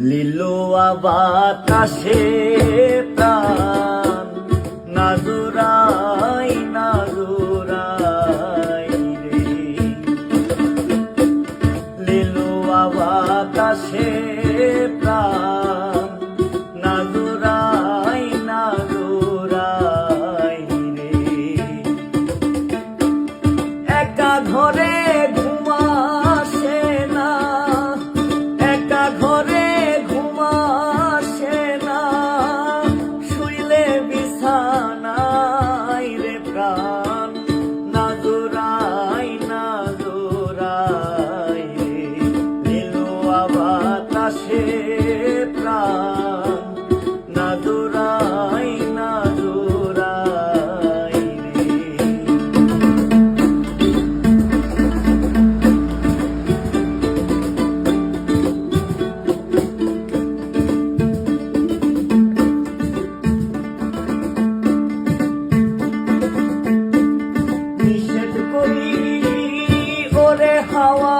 লিলোয়া বাতাসে প্রাণ। নাজুরাই নাজুরাই রে। লিলোয়া বাতাসে প্রাণ। নাজুরাই নাজুরাই রে। একা ঘরে হাওয়া,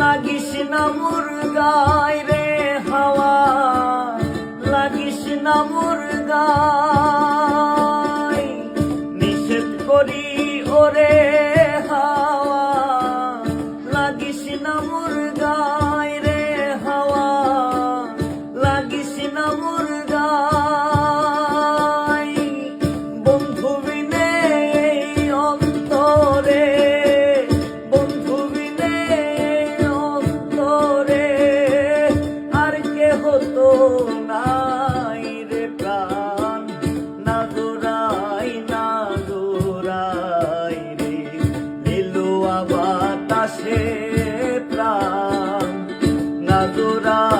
লাগিস না মুরগায় রে হাওয়া, লাগিস না মুরগায়। নিষেধ করি ওরে হাওয়া, লাগিস না মুরগায়। রে নাই রে প্রাণ না দোরাই না দোরাই রে। নীলুয়া বাতাসে প্রাণ না দোরাই